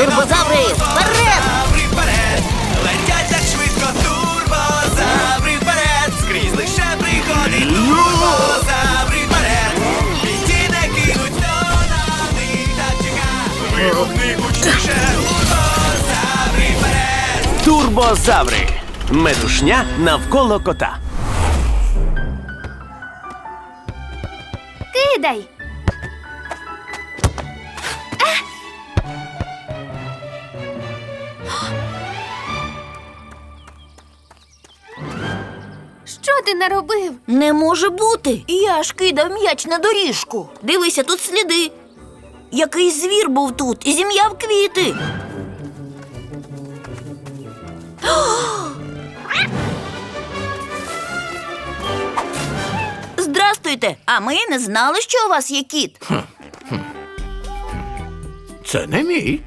Турбозаври, вперед! Турбозаври вперед! Летять так швидко, турбозаври вперед! Скрізь лише пригоди, турбозаври вперед! Бійці не кинуть, хто на них так чека! Вигукни гучніше, турбозаври вперед! Турбозаври. Метушня навколо кота. Кидай. Ти наробив? Не може бути. Я ж кидав м'яч на доріжку. Дивися, тут сліди. Якийсь звір був тут і зім'яв квіти. Здрастуйте, а ми не знали, що у вас є кіт. Це не мій.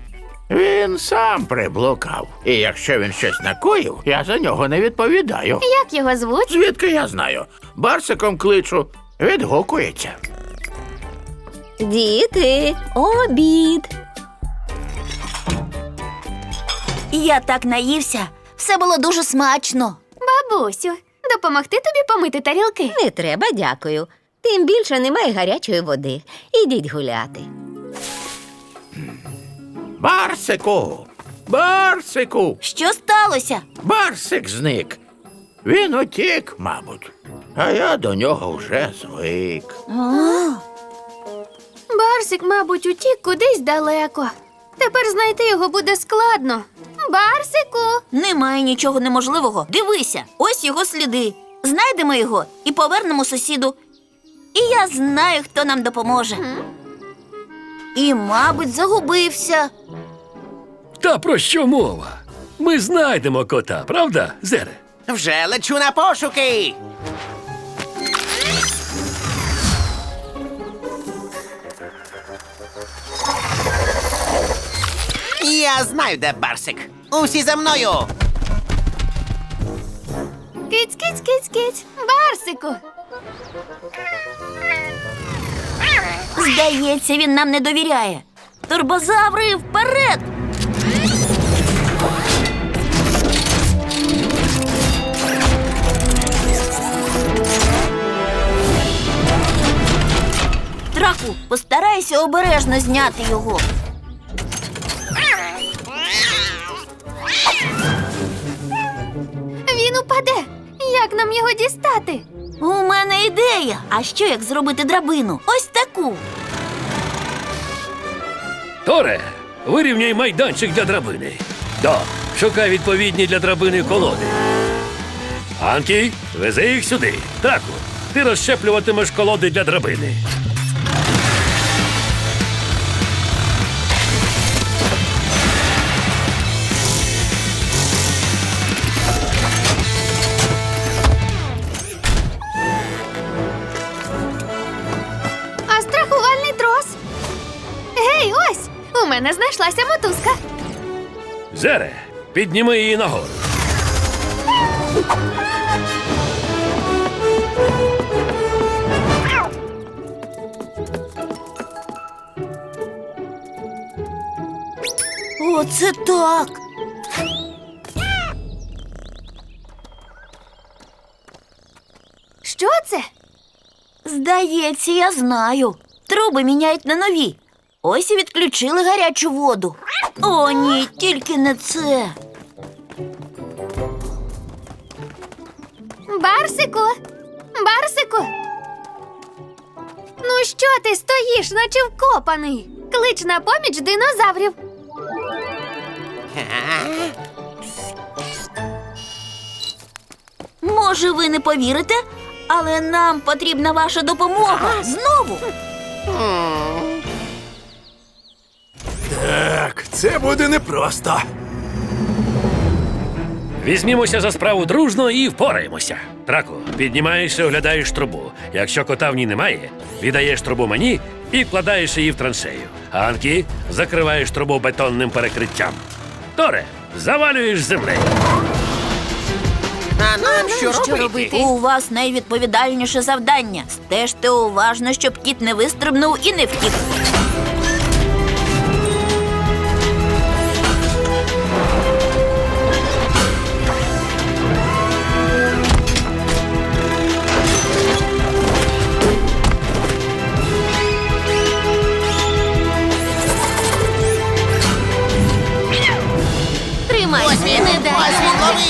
Він сам приблукав. І якщо він щось накоїв, я за нього не відповідаю. Як його звуть? Звідки я знаю? Барсиком кличу, відгукується. Діти, обід. Я так наївся. Все було дуже смачно. Бабусю, допомогти тобі помити тарілки. Не треба, дякую. Тим більше немає гарячої води. Ідіть гуляти. Барсику! Барсику! Що сталося? Барсик зник. Він утік, мабуть. А я до нього вже звик. Барсик, мабуть, утік кудись далеко. Тепер знайти його буде складно. Барсику! Немає нічого неможливого. Дивися, ось його сліди. Знайдемо його і повернемо сусіду. І я знаю, хто нам допоможе. І, мабуть, загубився. Та про що мова? Ми знайдемо кота, правда, Зере? Вже лечу на пошуки. Я знаю, де Барсик. Усі за мною. Киць, киць, киць, киць. Барсику! Здається, він нам не довіряє. Турбозаври вперед! Траку, постарайся обережно зняти його. Він упаде. Як нам його дістати? У мене ідея. А що як зробити драбину? Ось таку. Торе, вирівняй майданчик для драбини. Да, шукай відповідні для драбини колоди. Анкі, вези їх сюди. Таку. ти розщеплюватимеш колоди для драбини. Мене знайшлася мотузка. Зере, підніми її нагору. Оце так. Що це? Здається, я знаю. Труби міняють на нові. Ось і відключили гарячу воду. О, ні, тільки не це. Барсику! Барсику! Ну що ти стоїш, наче вкопаний? Клич на поміч динозаврів. Може, ви не повірите, але нам потрібна ваша допомога. Знову. Це буде непросто. Візьмімося за справу дружно і впораємося. Траку, піднімаєшся, оглядаєш трубу. Якщо кота в ній немає, віддаєш трубу мені і вкладаєш її в траншею. Анкі, закриваєш трубу бетонним перекриттям. Торе, завалюєш землею. А нам що, робити? У вас найвідповідальніше завдання. Стежте уважно, щоб кіт не вистрибнув і не втік.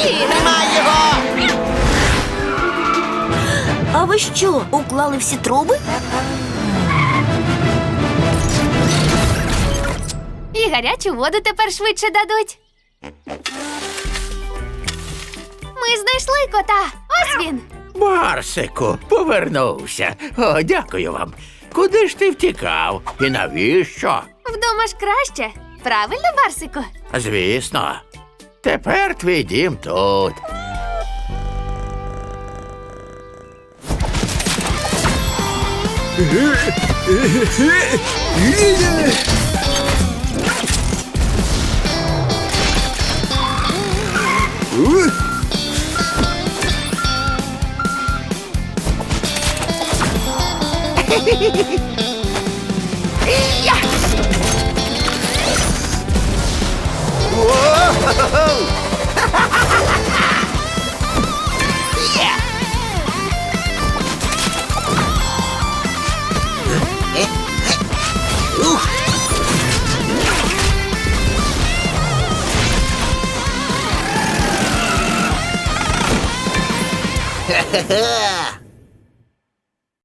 Тримай його! А ви що, уклали всі труби? І гарячу воду тепер швидше дадуть. Ми знайшли кота. Ось він. Барсику, повернувся. О, дякую вам. Куди ж ти втікав? І навіщо? Вдома ж краще. Правильно, Барсику? Звісно. Тепер твій дім тут. Ha ha!